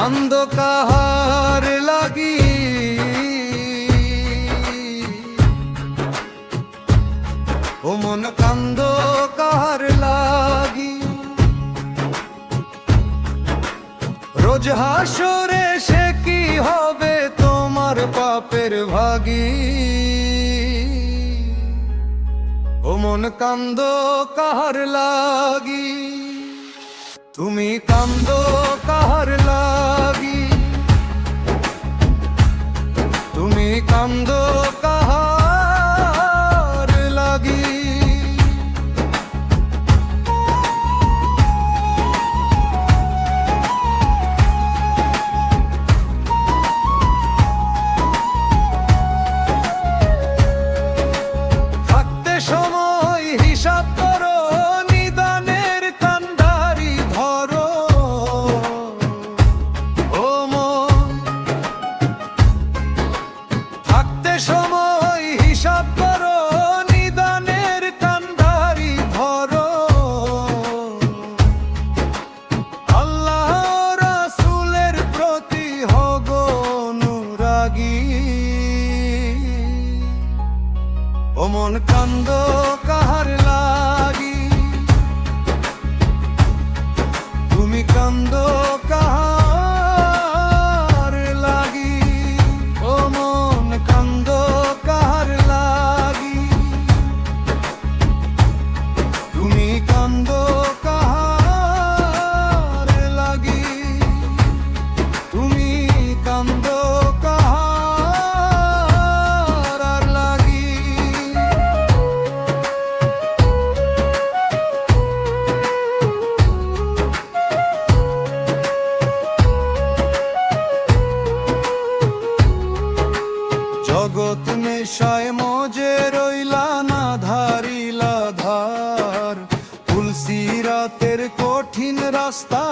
কান্দ কাহার লাগি। ও মন কান্দ কাহার লাগি। রোজ হাসরে সে কি হবে তোমার পাপের ভাগি? ও মন কান্দ কাহার লাগি। তুমি কান্দ অনুরাগী ও মন কান্দ কাহার লাগি জগৎ নেশায় মজে রইলা না ধারিলা ধার। তুলসি রাতের কঠিন রাস্তা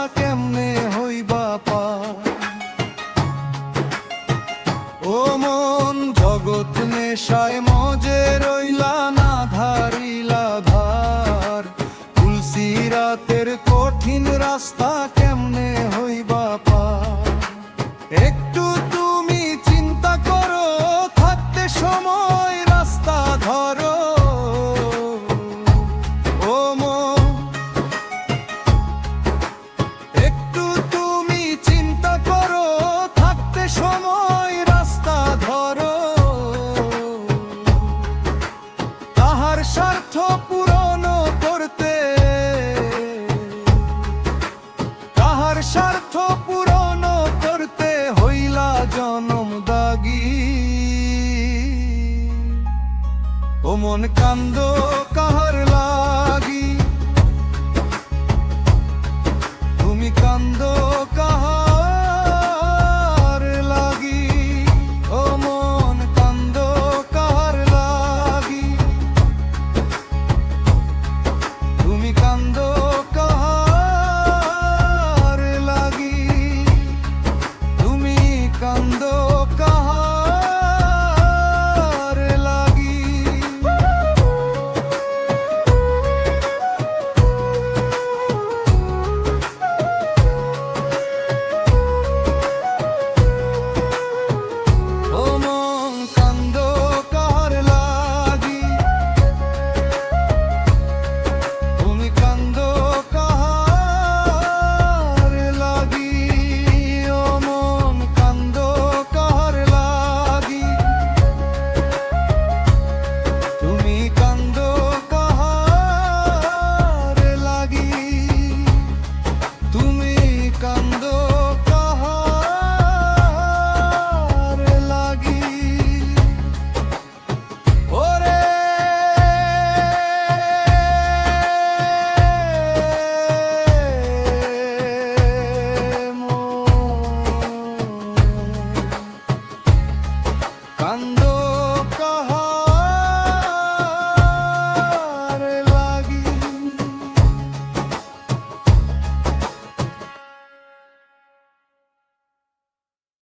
স্বার্থ পূরণ করতে। তাহার স্বার্থ পূরণ করতে হইলা জনম দাগি। ও মন কান্দ